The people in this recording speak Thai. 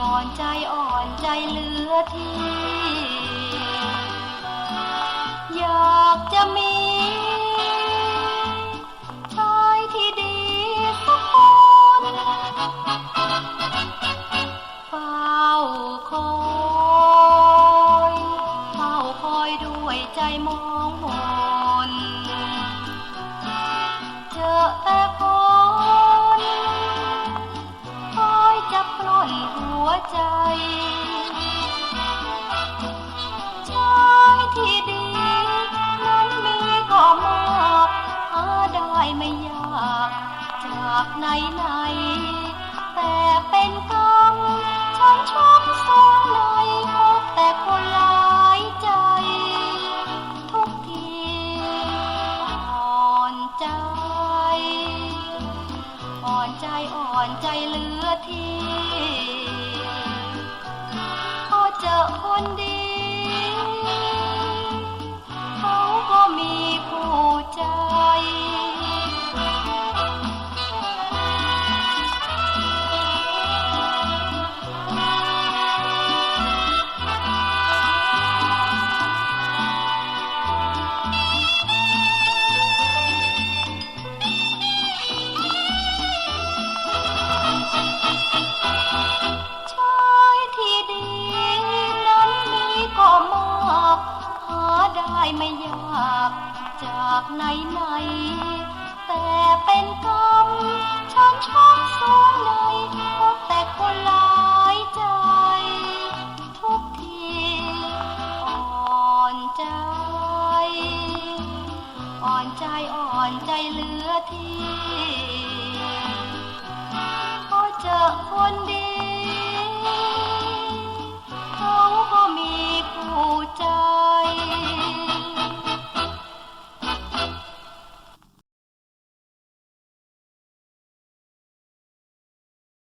อ่อนใจอ่อนใจเหลือที่ ใจ ชายที่ดี นั้นมีก็มากหาได้ไม่ยาก จากไหนไหน แต่เป็นกรรมฉันชอบสวงในพบแต่คนหลายใจ ทุกทีอ่อนใจ อ่อนใจอ่อนใจเหลือที่ ไม่อยากจากไหนไหน แต่เป็นกรรมฉันชอบสูงในพบแต่คนหลายใจ ทุกทีอ่อนใจ อ่อนใจอ่อนใจเหลือทีพอเจอคนดี